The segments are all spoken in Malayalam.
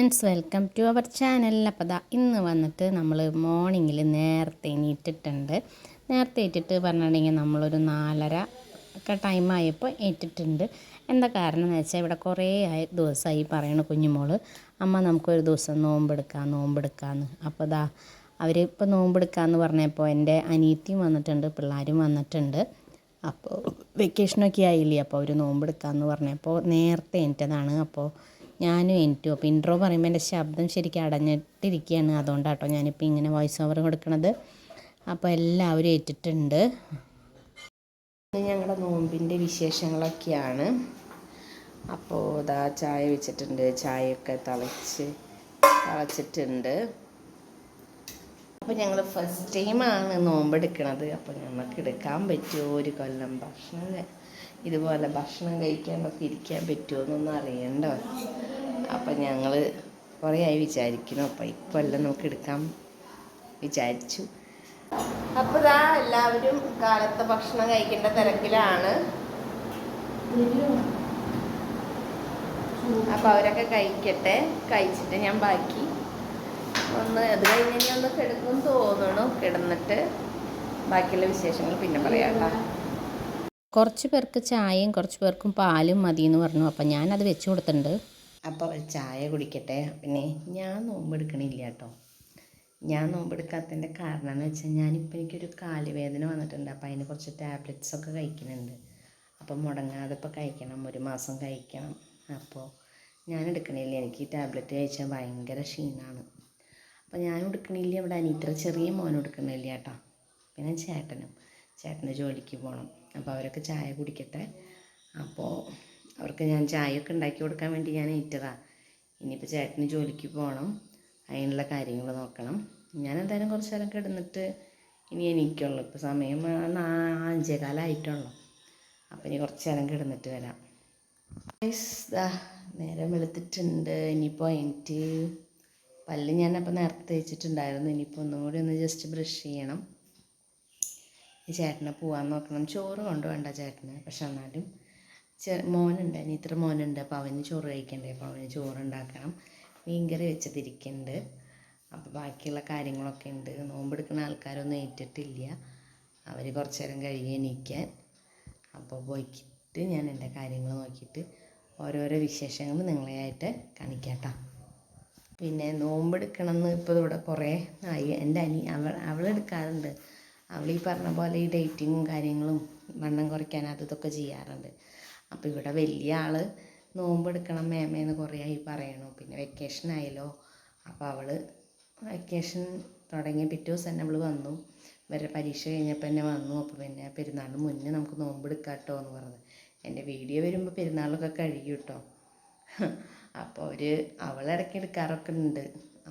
Friends welcome to our channel. അപ്പോൾ ദാ ഇന്ന് വന്നിട്ട് നമ്മൾ മോർണിംഗിൽ നേരത്തെ എണീറ്റിട്ടുണ്ട്. നേരത്തെ ഏറ്റിട്ട് പറഞ്ഞിട്ടുണ്ടെങ്കിൽ നമ്മളൊരു നാലര ഒക്കെ ടൈമായപ്പോൾ ഏറ്റിട്ടുണ്ട് എന്താ കാരണം എന്ന് വെച്ചാൽ ഇവിടെ കുറേ ആയി ദിവസമായി പറയണ കുഞ്ഞുമോൾ അമ്മ നമുക്കൊരു ദിവസം നോമ്പെടുക്കാം നോമ്പെടുക്കാമെന്ന് അപ്പോൾ ദാ അവർ ഇപ്പോൾ നോമ്പെടുക്കാമെന്ന് പറഞ്ഞപ്പോൾ എന്റെ അനിയത്തിയും വന്നിട്ടുണ്ട് പിള്ളേരും വന്നിട്ടുണ്ട്. അപ്പോൾ വെക്കേഷനൊക്കെ ആയില്ലേ? അപ്പോൾ അവർ നോമ്പെടുക്കാമെന്ന് പറഞ്ഞപ്പോൾ നേരത്തെ എന്റെതാണ് അപ്പോൾ ഞാനും എനിക്കും. അപ്പോൾ ഇൻട്രോ പറയുമ്പോൾ എന്റെ ശബ്ദം ശരിക്കും അടഞ്ഞിട്ടിരിക്കുകയാണ്. അതുകൊണ്ടാട്ടോ ഞാനിപ്പോൾ ഇങ്ങനെ വോയിസ് ഓവർ കൊടുക്കണത്. അപ്പോൾ എല്ലാവരും ഏറ്റിട്ടുണ്ട്. ഞങ്ങളുടെ നോമ്പിന്റെ വിശേഷങ്ങളൊക്കെയാണ്. അപ്പോൾ ഇതാ ചായ വെച്ചിട്ടുണ്ട്. ചായയൊക്കെ തിളച്ച് തിളച്ചിട്ടുണ്ട്. അപ്പോൾ ഞങ്ങൾ ഫസ്റ്റ് ടൈമാണ് നോമ്പെടുക്കണത്. അപ്പോൾ ഞങ്ങൾക്ക് എടുക്കാൻ പറ്റുമോ ഒരു കൊല്ലം ഭക്ഷണം ഇതുപോലെ ഭക്ഷണം കഴിക്കാനൊക്കെ ഇരിക്കാൻ പറ്റുമോ എന്നൊന്നും അറിയണ്ടോ. അപ്പം ഞങ്ങൾ കുറേ ആയി വിചാരിക്കുന്നു ഇപ്പം എല്ലാം നമുക്ക് എടുക്കാൻ വിചാരിച്ചു. അപ്പോൾ ഇതാ എല്ലാവരും കാലത്തെ ഭക്ഷണം കഴിക്കേണ്ട തിരക്കിലാണ്. അപ്പോൾ അവരൊക്കെ കഴിക്കട്ടെ. കഴിച്ചിട്ട് ഞാൻ ബാക്കി ഒന്ന് അത് കഴിഞ്ഞ് ഒന്ന് കിടക്കും തോന്നണു. കിടന്നിട്ട് ബാക്കിയുള്ള വിശേഷങ്ങൾ പിന്നെ പറയാം കേട്ടോ. കുറച്ച് പേർക്ക് ചായയും കുറച്ച് പേർക്കും പാലും മതി എന്ന് പറഞ്ഞു. അപ്പം ഞാനത് വെച്ച് കൊടുത്തിട്ടുണ്ട്. അപ്പോൾ ചായ കുടിക്കട്ടെ. പിന്നെ ഞാൻ നോമ്പെടുക്കണില്ല കേട്ടോ ഞാൻ നോമ്പെടുക്കാത്തതിന്റെ കാരണം എന്ന് വെച്ചാൽ ഞാനിപ്പോൾ എനിക്കൊരു കാലുവേദന വന്നിട്ടുണ്ട്. അപ്പോൾ അതിന് കുറച്ച് ടാബ്ലറ്റ്സ് ഒക്കെ കഴിക്കുന്നുണ്ട്. അപ്പം മുടങ്ങാതെ ഇപ്പോൾ കഴിക്കണം. ഒരു മാസം കഴിക്കണം. അപ്പോൾ ഞാൻ എടുക്കണില്ല. എനിക്ക് ഈ ടാബ്ലറ്റ് കഴിച്ചാൽ ഭയങ്കര ക്ഷീണമാണ് അപ്പോൾ ഞാനും എടുക്കണില്ല ഇവിടെ. അനീത്ര ചെറിയ മോനും എടുക്കണില്ല കേട്ടോ പിന്നെ ചേട്ടനും. ചേട്ടന് ജോലിക്ക് പോകണം അപ്പോൾ അവരൊക്കെ ചായ കുടിക്കട്ടെ. അപ്പോൾ അവർക്ക് ഞാൻ ചായയൊക്കെ ഉണ്ടാക്കി കൊടുക്കാൻ വേണ്ടി ഞാൻ ഏറ്റതാണ് ഇനിയിപ്പോൾ ചേട്ടന് ജോലിക്ക് പോകണം. അതിനുള്ള കാര്യങ്ങൾ നോക്കണം. ഞാൻ എന്തായാലും കുറച്ച് നേരം കിടന്നിട്ട് ഇനി എനിക്കുള്ളൂ. ഇപ്പോൾ സമയം അഞ്ചേകാലമായിട്ടുള്ളൂ അപ്പോൾ ഇനി കുറച്ച് നേരം കിടന്നിട്ട് വരാം. നേരം വെളുത്തിട്ടുണ്ട്. ഇനിയിപ്പോൾ എനിക്ക് പല്ല് ഞാനപ്പോൾ നേരത്തെ തേച്ചിട്ടുണ്ടായിരുന്നു. ഇനിയിപ്പോൾ ഒന്നും കൂടി ഒന്ന് ജസ്റ്റ് ബ്രഷ് ചെയ്യണം. ചേട്ടനെ പോവാൻ നോക്കണം. ചോറ് കൊണ്ടുവേണ്ട ചേട്ടന്. പക്ഷെ എന്നാലും ചെ മോനുണ്ട്. ഇത്ര മോനുണ്ട്. അപ്പോൾ അവന് ചോറ് കഴിക്കണ്ടേ? അപ്പോൾ അവന് ചോറ് ഉണ്ടാക്കണം മീൻകറി വെച്ചതിരിക്കുന്നുണ്ട്. അപ്പോൾ ബാക്കിയുള്ള കാര്യങ്ങളൊക്കെ ഉണ്ട്. നോമ്പെടുക്കുന്ന ആൾക്കാരൊന്നും ഏറ്റിട്ടില്ല. അവർ കുറച്ച് നേരം കഴിയും എണീക്കാൻ. അപ്പോൾ പോയിക്കിട്ട് ഞാൻ എന്റെ കാര്യങ്ങൾ നോക്കിയിട്ട് ഓരോരോ വിശേഷങ്ങൾ നിങ്ങളെയായിട്ട് കാണിക്കാട്ടോ. പിന്നെ നോമ്പെടുക്കണം എന്ന് ഇപ്പോൾ ഇവിടെ കുറേ ആയി. എന്റെ അനി അവൾ അവളെടുക്കാറുണ്ട്. അവൾ ഈ പറഞ്ഞ പോലെ ഈ ഡേറ്റിങ്ങും കാര്യങ്ങളും വണ്ണം കുറയ്ക്കാൻ അത് ഇതൊക്കെ ചെയ്യാറുണ്ട്. അപ്പോൾ ഇവിടെ വലിയ ആൾ നോമ്പെടുക്കണം മേമേന്ന് കുറേ ആയി പറയണു. പിന്നെ വെക്കേഷൻ ആയല്ലോ. അപ്പോൾ അവൾ വെക്കേഷൻ തുടങ്ങിയ പിറ്റേ ദിവസം തന്നെ അവൾ വന്നു. ഇവരെ പരീക്ഷ കഴിഞ്ഞപ്പോൾ തന്നെ വന്നു. അപ്പോൾ പിന്നെ പെരുന്നാളിന് മുന്നേ നമുക്ക് നോമ്പെടുക്കാം കേട്ടോ എന്ന് പറഞ്ഞു. എന്റെ വീഡിയോ വരുമ്പോൾ പെരുന്നാളൊക്കെ കഴിയും കേട്ടോ അപ്പോൾ അവർ അവളിടയ്ക്ക് എടുക്കാറൊക്കെ ഉണ്ട്.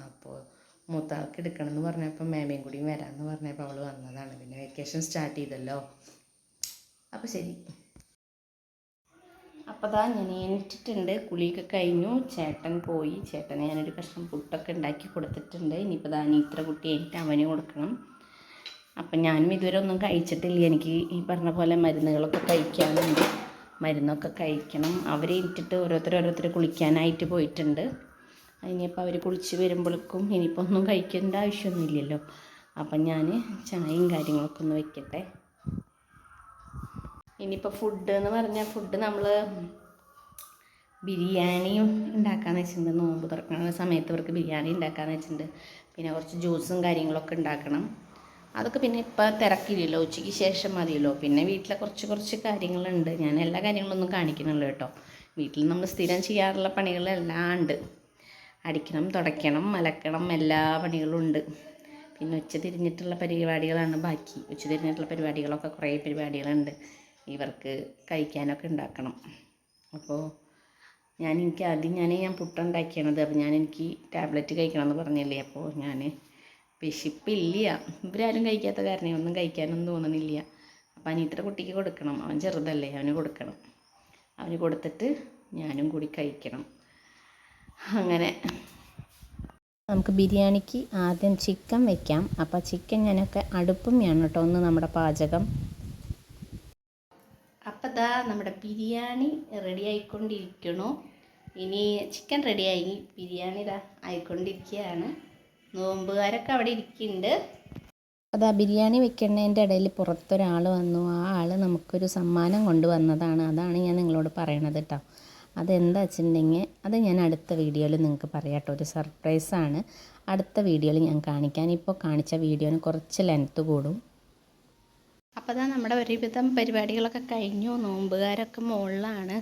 അപ്പോൾ മൂത്താൾക്ക് എടുക്കണം എന്ന് പറഞ്ഞപ്പോൾ മേമയും കൂടിയും വരാമെന്ന് പറഞ്ഞപ്പോൾ അവൾ വന്നതാണ്. പിന്നെ വെക്കേഷൻ സ്റ്റാർട്ട് ചെയ്തല്ലോ. അപ്പോൾ ശരി. അപ്പോൾ ദാ ഞാൻ എണീറ്റിട്ടുണ്ട്. കുളിയൊക്കെ കഴിഞ്ഞു. ചേട്ടൻ പോയി. ചേട്ടന് ഞാനൊരു കഷ്ണം പുട്ടൊക്കെ ഉണ്ടാക്കി കൊടുത്തിട്ടുണ്ട്. ഇനിയിപ്പോൾ ദാ ഇത്ര കുട്ടി എനിക്ക് അവന് കൊടുക്കണം. അപ്പം ഞാനും ഇതുവരെ ഒന്നും കഴിച്ചിട്ടില്ല. എനിക്ക് ഈ പറഞ്ഞ പോലെ മരുന്നുകളൊക്കെ കഴിക്കാനുണ്ട്. മരുന്നൊക്കെ കഴിക്കണം. അവരെ ഇട്ടിട്ട് ഓരോരുത്തർ ഓരോരുത്തർ കുളിക്കാനായിട്ട് പോയിട്ടുണ്ട്. ഇനിയിപ്പോൾ അവർ കുളിച്ച് വരുമ്പോഴേക്കും ഇനിയിപ്പോൾ ഒന്നും കഴിക്കേണ്ട ആവശ്യമൊന്നുമില്ലല്ലോ. അപ്പം ഞാൻ ചായയും കാര്യങ്ങളൊക്കെ ഒന്ന് വെക്കട്ടെ. ഇനിയിപ്പോൾ ഫുഡ് എന്ന് പറഞ്ഞാൽ ഫുഡ് നമ്മൾ ബിരിയാണിയും ഉണ്ടാക്കാമെന്ന് വെച്ചിട്ടുണ്ട്. നോമ്പ് തുറക്കുന്ന സമയത്ത് ഇവർക്ക് ബിരിയാണി ഉണ്ടാക്കാമെന്ന് വെച്ചിട്ടുണ്ട്. പിന്നെ കുറച്ച് ജ്യൂസും കാര്യങ്ങളൊക്കെ ഉണ്ടാക്കണം. അതൊക്കെ പിന്നെ ഇപ്പം തിരക്കില്ലല്ലോ. ഉച്ചയ്ക്ക് ശേഷം മതിയല്ലോ. പിന്നെ വീട്ടിലെ കുറച്ച് കുറച്ച് കാര്യങ്ങളുണ്ട്. ഞാൻ എല്ലാ കാര്യങ്ങളൊന്നും കാണിക്കുന്നുള്ളൂ കേട്ടോ. വീട്ടിൽ നമ്മൾ സ്ഥിരം ചെയ്യാറുള്ള പണികളെല്ലാം ഉണ്ട്. അടിക്കണം തുടയ്ക്കണം മലക്കണം എല്ലാ പണികളും ഉണ്ട്. പിന്നെ ഉച്ച തിരിഞ്ഞിട്ടുള്ള പരിപാടികളാണ് ബാക്കി. ഉച്ച തിരിഞ്ഞിട്ടുള്ള പരിപാടികളൊക്കെ കുറേ പരിപാടികളുണ്ട്. ഇവർക്ക് കഴിക്കാനൊക്കെ ഉണ്ടാക്കണം. അപ്പോൾ ഞാൻ എനിക്ക് ആദ്യം ഞാൻ ഞാൻ പുട്ടുണ്ടാക്കിയാണത്. അപ്പോൾ ഞാൻ എനിക്ക് ടാബ്ലറ്റ് കഴിക്കണം എന്ന് പറഞ്ഞില്ലേ? അപ്പോൾ ഞാൻ വിശപ്പില്ല. ഇവരാരും കഴിക്കാത്ത കാരണം ഒന്നും കഴിക്കാനൊന്നും തോന്നണില്ല അപ്പോൾ അനിയത്ര കുട്ടിക്ക് കൊടുക്കണം. അവൻ ചെറുതല്ലേ അവന് കൊടുക്കണം. അവന് കൊടുത്തിട്ട് ഞാനും കൂടി കഴിക്കണം. അങ്ങനെ. നമുക്ക് ബിരിയാണിക്ക് ആദ്യം ചിക്കൻ വെക്കാം. അപ്പോൾ ചിക്കൻ ഞാനൊക്കെ അടുപ്പുമ്മയാണ് കേട്ടോ ഒന്ന് നമ്മുടെ പാചകം. അപ്പം ദാ നമ്മുടെ ബിരിയാണി റെഡി ആയിക്കൊണ്ടിരിക്കണു. ഇനി ചിക്കൻ റെഡിയായി ബിരിയാണി ഇതാ ആയിക്കൊണ്ടിരിക്കുകയാണ് നോമ്പുകാരൊക്കെ അവിടെ ഇരിക്കുന്നുണ്ട്. അതാ ബിരിയാണി വെക്കുന്നതിന്റെ ഇടയിൽ പുറത്തൊരാൾ വന്നു. ആ ആൾ നമുക്കൊരു സമ്മാനം കൊണ്ടുവന്നതാണ്. അതാണ് ഞാൻ നിങ്ങളോട് പറയണത് കേട്ടോ. അതെന്താ വെച്ചിട്ടുണ്ടെങ്കിൽ അത് ഞാൻ അടുത്ത വീഡിയോയിൽ നിങ്ങൾക്ക് പറയാം കേട്ടോ ഒരു സർപ്രൈസാണ് അടുത്ത വീഡിയോയിൽ ഞാൻ കാണിക്കാൻ ഇപ്പോൾ കാണിച്ച വീഡിയോന് കുറച്ച് ലെങ്ത്ത് കൂടും. അപ്പോൾ അതാ നമ്മുടെ ഒരുവിധം പരിപാടികളൊക്കെ കഴിഞ്ഞു. നോമ്പുകാരൊക്കെ മുകളിലാണ്.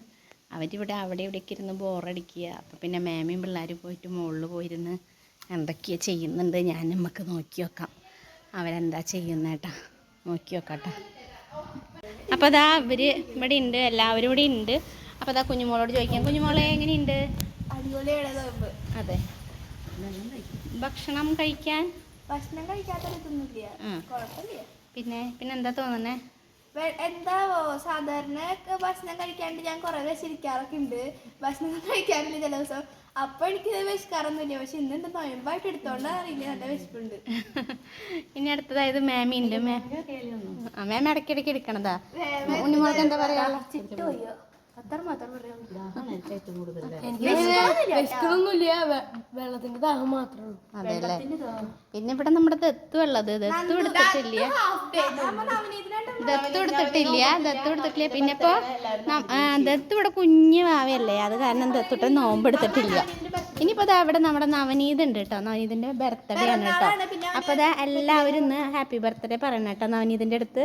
അവരിവിടെ അവിടെ ഇവിടേക്ക് ഇരുന്ന് ബോറടിക്കുക അപ്പോൾ പിന്നെ മാമയും പിള്ളേരും പോയിട്ട് മുകളിൽ പോയിരുന്ന് എന്തൊക്കെയാണ് ചെയ്യുന്നുണ്ട് ഞാൻ നമുക്ക് നോക്കി നോക്കാം അവരെന്താ ചെയ്യുന്നേട്ടാ നോക്കി നോക്കാട്ടാ അപ്പോൾ അതാ ഇവർ ഇവിടെ ഉണ്ട്. എല്ലാവരും ഇവിടെ ഉണ്ട്. അപ്പോൾ അതാ കുഞ്ഞുമോളോട് ചോദിക്കാം. കുഞ്ഞുമോളെ എങ്ങനെയുണ്ട്? അതെ. ഭക്ഷണം കഴിക്കാൻ? ഭക്ഷണം കഴിക്കാത്തൊരിതൊന്നുമില്ല പിന്നെ പിന്നെ എന്താ തോന്നുന്നേ? എന്താവോ സാധാരണ ഒക്കെ ഭക്ഷണം കഴിക്കാണ്ട് ഞാൻ കുറെ വിശരിക്കാറൊക്കെ ഉണ്ട്. ഭക്ഷണം കഴിക്കാറില്ല ചില ദിവസം. അപ്പൊ എനിക്ക് വിശക്കാറൊന്നുമില്ല പക്ഷെ ഇന്ന് എന്റെ നോയമ്പായിട്ട് എടുത്തോണ്ടാ അറിയില്ല. നല്ല വിശപ്പുണ്ട്. ഇനി അടുത്തതായത് മാമി ഉണ്ട് മാം ആ മാം ഇടയ്ക്കിടയ്ക്ക് എടുക്കണതാ. ഉണ്ണിമോൾക്ക് എന്താ പറയാ? വെള്ളത്തിന്റെ ദാഹം മാത്രമേ അതെല്ലേ? പിന്നെ ഇവിടെ നമ്മുടെ ദത്തു ഉള്ളത് ദത്തു എടുത്തിട്ടില്ല ദത്തു എടുത്തിട്ടില്ല ദത്തു എടുത്തിട്ടില്ല പിന്നെ ഇപ്പോ ദത്ത് ഇവിടെ കുഞ്ഞു ഭാവിയല്ലേ അത് കാരണം ദത്തുട്ട് നോമ്പ് എടുത്തിട്ടില്ല. ഇനിയിപ്പോ ദാ ഇവിടെ നമ്മുടെ നവനീത് ഉണ്ട് കേട്ടോ. നവനീതിന്റെ ബർത്ത്ഡേ ആണ് കേട്ടോ. അപ്പൊ ദാ എല്ലാവരും ഇന്ന് ഹാപ്പി ബർത്ത്ഡേ പറയണം കേട്ടോ നവനീതിന്റെ അടുത്ത്.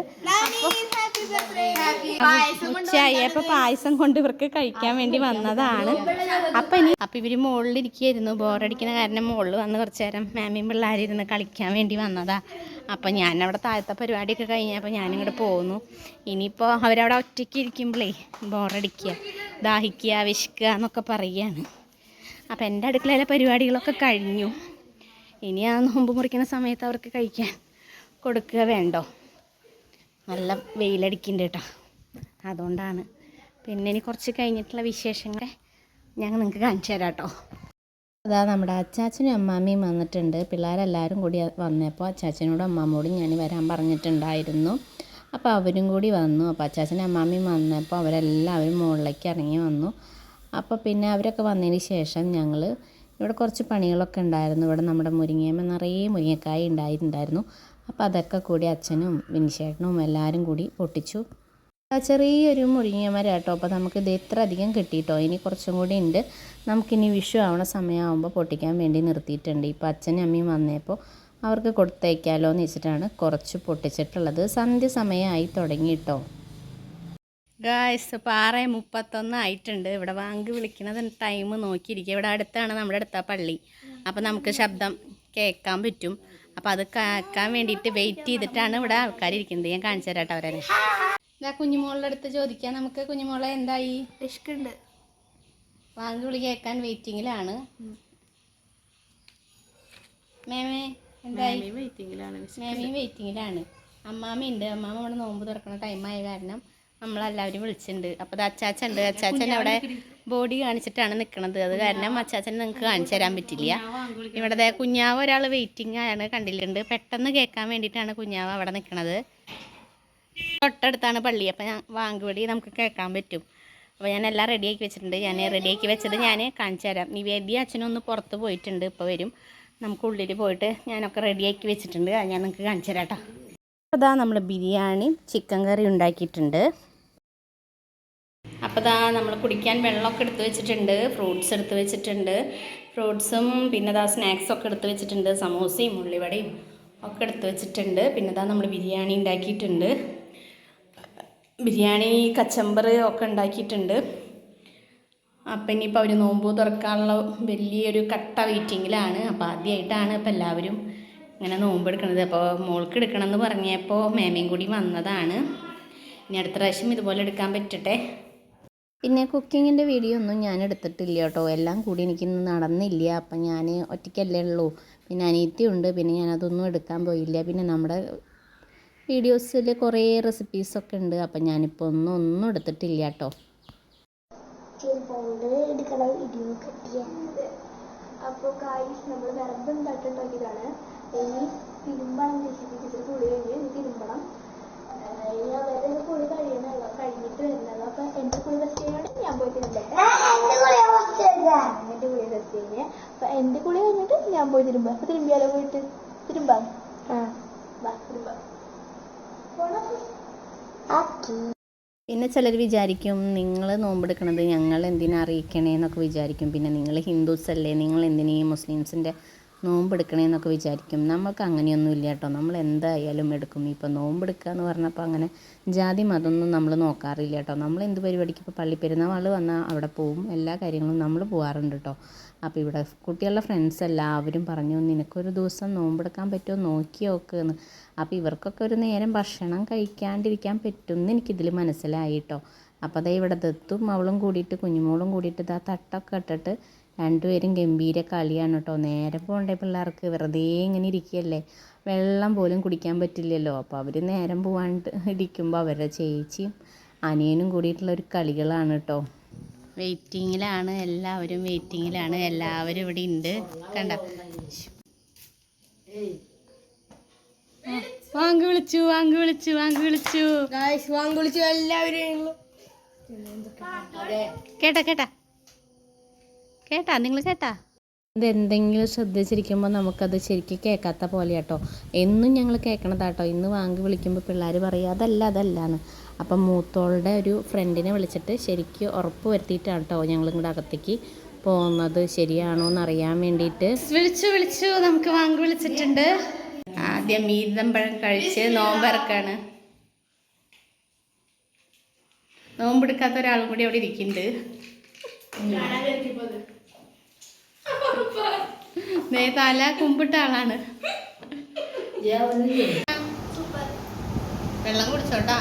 ഉച്ചയായി. അപ്പൊ പായസം കൊണ്ട് ഇവർക്ക് കഴിക്കാൻ വേണ്ടി വന്നതാണ്. അപ്പൊ ഇനി അപ്പൊ ഇവർ മുകളിലിരിക്കുകയായിരുന്നു ബോറടിക്കുന്ന കാരണം മുകളിൽ വന്ന് കുറച്ചു നേരം മാമിയും പിള്ളേരിരുന്ന് കളിക്കാൻ വേണ്ടി വന്നതാ. അപ്പൊ ഞാൻ അവിടെ താഴത്തെ പരിപാടിയൊക്കെ കഴിഞ്ഞപ്പോൾ ഞാനിങ്ങോട്ട് പോകുന്നു ഇനിയിപ്പോൾ അവരവിടെ ഒറ്റയ്ക്ക് ഇരിക്കുമ്പോഴേ ബോറടിക്കുക ദാഹിക്കുക വിശക്കുക എന്നൊക്കെ പറയുകയാണ് അപ്പം എന്റെ അടുക്കളയിലെ പരിപാടികളൊക്കെ കഴിഞ്ഞു. ഇനി ആ നോമ്പ് മുറിക്കുന്ന സമയത്ത് അവർക്ക് കഴിക്കാൻ കൊടുക്കുക വേണ്ടോ? നല്ല വെയിലടിക്കുന്നുണ്ട് കേട്ടോ അതുകൊണ്ടാണ്. പിന്നെ ഇനി കുറച്ച് കഴിഞ്ഞിട്ടുള്ള വിശേഷങ്ങൾ ഞങ്ങൾ നിങ്ങൾക്ക് കാണിച്ചു തരാം കേട്ടോ അതാ നമ്മുടെ അച്ചാച്ചനും അമ്മാമ്മയും വന്നിട്ടുണ്ട്. പിള്ളേരെല്ലാവരും കൂടി വന്നപ്പോൾ അച്ചാച്ചനോടും അമ്മാമ്മോടും ഞാൻ വരാൻ പറഞ്ഞിട്ടുണ്ടായിരുന്നു. അപ്പോൾ അവരും കൂടി വന്നു. അപ്പോൾ അച്ചാച്ചനും അമ്മാമ്മയും വന്നപ്പോൾ അവരെല്ലാവരും മുകളിലേക്ക് ഇറങ്ങി വന്നു. അപ്പോൾ പിന്നെ അവരൊക്കെ വന്നതിന് ശേഷം ഞങ്ങൾ ഇവിടെ കുറച്ച് പണികളൊക്കെ ഉണ്ടായിരുന്നു. ഇവിടെ നമ്മുടെ മുരിങ്ങയമ്മ നിറയെ മുരിങ്ങക്കായ ഉണ്ടായിട്ടുണ്ടായിരുന്നു. അപ്പോൾ അതൊക്കെ കൂടി അച്ഛനും വിനിശേട്ടനും എല്ലാവരും കൂടി പൊട്ടിച്ചു. ചെറിയൊരു മുരിങ്ങമരം കേട്ടോ. അപ്പോൾ നമുക്ക് ഇത് ഇത്ര അധികം കിട്ടിയിട്ടോ? ഇനി കുറച്ചും കൂടി ഉണ്ട്. നമുക്കിനി വിഷു ആവണ സമയമാകുമ്പോൾ പൊട്ടിക്കാൻ വേണ്ടി നിർത്തിയിട്ടുണ്ട്. ഇപ്പോൾ അച്ഛനും അമ്മയും വന്നപ്പോൾ അവർക്ക് കൊടുത്തയക്കാലോ എന്ന് വെച്ചിട്ടാണ് കുറച്ച് പൊട്ടിച്ചിട്ടുള്ളത്. സന്ധ്യ സമയമായി തുടങ്ങി കേട്ടോ. ഗായ്സ് ആറ് മുപ്പത്തൊന്ന് ആയിട്ടുണ്ട്. ഇവിടെ വാങ്ക് വിളിക്കുന്നത് ടൈം നോക്കിയിരിക്കുക. ഇവിടെ അടുത്താണ് നമ്മുടെ അടുത്ത പള്ളി. അപ്പോൾ നമുക്ക് ശബ്ദം കേൾക്കാൻ പറ്റും. അപ്പോൾ അത് കാക്കാൻ വേണ്ടിയിട്ട് വെയിറ്റ് ചെയ്തിട്ടാണ് ഇവിടെ ആൾക്കാർ ഇരിക്കുന്നത്. ഞാൻ കാണിച്ചു തരാം കേട്ടോ അവരെ. ഇതാ കുഞ്ഞുമോളുടെ അടുത്ത് ചോദിക്കാം. നമുക്ക് കുഞ്ഞുമോളെ എന്തായി? വിശക്കുണ്ട് വാങ്ങി വിളി കേൾക്കാൻ വെയിറ്റിങ്ങിലാണ് മേമേ എന്തായി? മേമയും വെയിറ്റിങ്ങിലാണ് അമ്മാമ്മ ഉണ്ട്. അമ്മാമ്മ ഇവിടെ നോമ്പ് തുറക്കുന്ന ടൈമായ കാരണം നമ്മളെല്ലാവരും വിളിച്ചിട്ടുണ്ട്. അപ്പോൾ അച്ചാച്ചുണ്ട് ഉണ്ട്. അച്ചാച്ചൻ അവിടെ ബോഡി കാണിച്ചിട്ടാണ് നിൽക്കുന്നത് അത് കാരണം അച്ചാച്ചൻ നിങ്ങൾക്ക് കാണിച്ചു തരാൻ പറ്റില്ല. ഇവിടെ കുഞ്ഞാവ് ഒരാൾ വെയിറ്റിംഗ് ആണ് കണ്ടിട്ടുണ്ട്. പെട്ടെന്ന് കേൾക്കാൻ വേണ്ടിയിട്ടാണ് കുഞ്ഞാവ് അവിടെ നിൽക്കുന്നത് തൊട്ടടുത്താണ് പള്ളി. അപ്പം ഞാൻ വാങ്കുവടി നമുക്ക് കേൾക്കാൻ പറ്റും. അപ്പോൾ ഞാൻ എല്ലാം റെഡിയാക്കി വെച്ചിട്ടുണ്ട്. ഞാൻ റെഡിയാക്കി വെച്ചത് ഞാൻ കാണിച്ചു തരാം. നിവേദ്യ അച്ഛനൊന്ന് പുറത്ത് പോയിട്ടുണ്ട്. ഇപ്പോൾ വരും. നമുക്ക് ഉള്ളിൽ പോയിട്ട് ഞാനൊക്കെ റെഡിയാക്കി വെച്ചിട്ടുണ്ട്. അത് ഞാൻ നിങ്ങൾക്ക് കാണിച്ചു തരാം കേട്ടോ അതാ നമ്മൾ ബിരിയാണി ചിക്കൻ കറി ഉണ്ടാക്കിയിട്ടുണ്ട്. അപ്പോൾ ദാ നമ്മൾ കുടിക്കാൻ വെള്ളമൊക്കെ എടുത്ത് വെച്ചിട്ടുണ്ട് ഫ്രൂട്ട്സ് എടുത്ത് വെച്ചിട്ടുണ്ട്. ഫ്രൂട്ട്സും പിന്നെ ദാ സ്നാക്സൊക്കെ എടുത്ത് വെച്ചിട്ടുണ്ട് സമോസയും ഉള്ളിവടയും ഒക്കെ എടുത്ത് വെച്ചിട്ടുണ്ട്. പിന്നെ ദാ നമ്മൾ ബിരിയാണി ഉണ്ടാക്കിയിട്ടുണ്ട്. ബിരിയാണി കച്ചമ്പർ ഒക്കെ ഉണ്ടാക്കിയിട്ടുണ്ട്. അപ്പം ഇനിയിപ്പോൾ അവർ നോമ്പ് തുറക്കാനുള്ള വലിയൊരു കട്ട വെയിറ്റിങ്ങിലാണ്. അപ്പോൾ ആദ്യമായിട്ടാണ് ഇപ്പോൾ എല്ലാവരും ഇങ്ങനെ നോമ്പ് എടുക്കുന്നത് അപ്പോൾ മോൾക്ക് എടുക്കണമെന്ന് പറഞ്ഞപ്പോൾ മേമയും കൂടി വന്നതാണ്. ഇനി അടുത്ത പ്രാവശ്യം ഇതുപോലെ എടുക്കാൻ പറ്റട്ടെ? പിന്നെ കുക്കിങ്ങിന്റെ വീഡിയോ ഒന്നും ഞാൻ എടുത്തിട്ടില്ല കേട്ടോ എല്ലാം കൂടി എനിക്കിന്ന് നടന്നില്ല. അപ്പം ഞാൻ ഒറ്റയ്ക്കല്ലേ ഉള്ളൂ. പിന്നെ അനിയത്തിയുണ്ട് പിന്നെ ഞാനതൊന്നും എടുക്കാൻ പോയില്ല. പിന്നെ നമ്മുടെ വീഡിയോസിൽ കുറേ റെസിപ്പീസൊക്കെ ഉണ്ട്. അപ്പം ഞാനിപ്പോൾ ഒന്നും ഒന്നും എടുത്തിട്ടില്ല കേട്ടോ എടുക്കണ. വീഡിയോ കിട്ടിയത് അപ്പോൾ കായ്സ് നമ്മൾ വെറുതെ ഉണ്ടാക്കിയിട്ടുണ്ടാക്കിയതാണ് ഇനി തിരുമ്പണം ചേച്ചി ടീച്ചർ കൂടി കഴിഞ്ഞ് ഇനി തിരുമ്പണം അവരുടെ കുളി കഴിയണല്ലോ കഴിഞ്ഞിട്ട് വരുന്നത് അപ്പൊ എന്റെ കുളി ഫസ്റ്റ് കഴിഞ്ഞാൽ ഞാൻ പോയി തിരുമ്പട്ടെ ഫസ്റ്റ് കഴിഞ്ഞ് അപ്പൊ എന്റെ കുളി കഴിഞ്ഞിട്ട് ഞാൻ പോയി തിരുമ്പ. അപ്പൊ തിരുമ്പിയാലോ പോയിട്ട്? തിരുമ്പാം. പിന്നെ ചിലർ വിചാരിക്കും നിങ്ങൾ നോമ്പെടുക്കണത് ഞങ്ങൾ എന്തിനാ അറിയിക്കണേ എന്നൊക്കെ വിചാരിക്കും. പിന്നെ നിങ്ങൾ ഹിന്ദുസ് അല്ലേ? നിങ്ങൾ എന്തിനീ മുസ്ലിംസിന്റെ നോമ്പെടുക്കണേ എന്നൊക്കെ വിചാരിക്കും. നമുക്ക് അങ്ങനെയൊന്നും ഇല്ല കേട്ടോ. നമ്മൾ എന്തായാലും എടുക്കും. ഇപ്പോൾ നോമ്പെടുക്കുക എന്ന് പറഞ്ഞപ്പോൾ അങ്ങനെ ജാതി മതമൊന്നും നമ്മൾ നോക്കാറില്ല കേട്ടോ. നമ്മൾ എന്ത് പരിപാടിക്ക്? ഇപ്പോൾ പള്ളി പെരുന്നാൾ വന്നാൽ അവിടെ പോവും. എല്ലാ കാര്യങ്ങളും നമ്മൾ പോകാറുണ്ട് കേട്ടോ. അപ്പോൾ ഇവിടെ കുട്ടികളുടെ ഫ്രണ്ട്സ് എല്ലാവരും പറഞ്ഞു നിനക്കൊരു ദിവസം നോമ്പെടുക്കാൻ പറ്റുമോ? നോക്കി നോക്ക് എന്ന്. അപ്പോൾ ഇവർക്കൊക്കെ ഒരു നേരം ഭക്ഷണം കഴിക്കാണ്ടിരിക്കാൻ പറ്റുമെന്ന് എനിക്കിതിൽ മനസ്സിലായി കേട്ടോ അപ്പോൾ അതേ ഇവിടെ ദത്തും അവളും കൂടിയിട്ട് കുഞ്ഞുമോളും കൂടിയിട്ട് ഇതാ തട്ടൊക്കെ ഇട്ടിട്ട് രണ്ടുപേരും ഗംഭീര കളിയാണ് കേട്ടോ നേരെ പോകണ്ടേ പിള്ളേർക്ക്? വെറുതെ ഇങ്ങനെ ഇരിക്കുകയല്ലേ വെള്ളം പോലും കുടിക്കാൻ പറ്റില്ലല്ലോ. അപ്പോൾ അവർ നേരം പോവാണ്ട് ഇരിക്കുമ്പോൾ അവരുടെ ചേച്ചിയും അനിയനും കൂടിയിട്ടുള്ള ഒരു കളികളാണ് കേട്ടോ വെയിറ്റിങ്ങിലാണ് എല്ലാവരും വെയിറ്റിങ്ങിലാണ് എല്ലാവരും ഇവിടെ ഉണ്ട്. കണ്ട? വാങ്ക് വിളിച്ചു വാങ്ക് വിളിച്ചു വാങ്ക് വിളിച്ചു. വാങ്ക് വിളിച്ചു എല്ലാവരും കേട്ടാ കേട്ടാ. കേട്ടാ നിങ്ങൾ കേട്ടാ. ഇതെന്തെങ്കിലും ശ്രദ്ധിച്ചിരിക്കുമ്പോൾ നമുക്കത് ശരിക്കും കേൾക്കാത്ത പോലെ കേട്ടോ എന്നും ഞങ്ങൾ കേൾക്കണതാട്ടോ ഇന്ന് വാങ്ങി വിളിക്കുമ്പോൾ പിള്ളേർ പറയും അതല്ല അതല്ല എന്ന് അപ്പം മൂത്തോളുടെ ഒരു ഫ്രണ്ടിനെ വിളിച്ചിട്ട് ശരിക്ക് ഉറപ്പ് വരുത്തിയിട്ടാണ് കേട്ടോ ഞങ്ങൾ ഇങ്ങോട്ട് അകത്തേക്ക് പോകുന്നത്. ശരിയാണോ എന്ന് അറിയാൻ വേണ്ടിയിട്ട്. വിളിച്ചു വിളിച്ചു. നമുക്ക് വാങ്ങി വിളിച്ചിട്ടുണ്ട്. ആദ്യം മീതമ്പഴം കഴിച്ച് നോമ്പിറക്കാണ്. നോമ്പെടുക്കാത്ത ഒരാളും കൂടി അവിടെ ഇരിക്കുന്നുണ്ട്. ദേ തല കുമ്പിട്ട ആളാണ്. വെള്ളം കുടിച്ചോട്ടാ.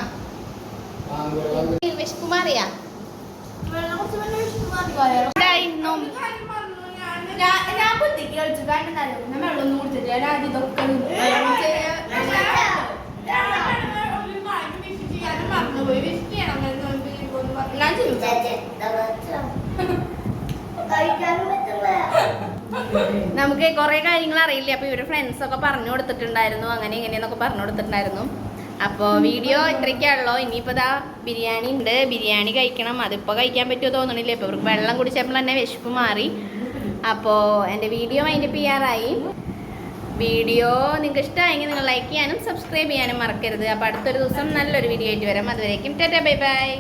പോയോ? ഞാൻ- ബുദ്ധിക്ക് കളിച്ചു. കാരണം ആദ്യം ഇതൊക്കെ മറന്നുപോയി. വിഷ് ചെയ്യണം. നമുക്ക് കുറെ കാര്യങ്ങൾ അറിയില്ല? അപ്പൊ ഇവർ ഫ്രണ്ട്സ് ഒക്കെ പറഞ്ഞു കൊടുത്തിട്ടുണ്ടായിരുന്നു. അങ്ങനെ ഇങ്ങനെയെന്നൊക്കെ പറഞ്ഞു കൊടുത്തിട്ടുണ്ടായിരുന്നു. അപ്പോൾ വീഡിയോ ഇത്രയ്ക്കാണല്ലോ. ഇനിയിപ്പോൾ ഇതാ ബിരിയാണി ഉണ്ട്. ബിരിയാണി കഴിക്കണം. അതിപ്പോൾ കഴിക്കാൻ പറ്റുമോ തോന്നണില്ല. ഇപ്പോൾ ഇവർക്ക് വെള്ളം കുടിച്ചപ്പോൾ തന്നെ വിശപ്പ് മാറി. അപ്പോൾ എന്റെ വീഡിയോ മൈൻഡപ്പ് ചെയ്യാറായി. വീഡിയോ നിങ്ങൾക്ക് ഇഷ്ടമായെങ്കിൽ നിങ്ങൾ ലൈക്ക് ചെയ്യാനും സബ്സ്ക്രൈബ് ചെയ്യാനും മറക്കരുത്. അപ്പോൾ അടുത്തൊരു ദിവസം നല്ലൊരു വീഡിയോ ആയിട്ട് വരാം. അതുവരേക്കും ടാറ്റാ ബൈ ബൈ.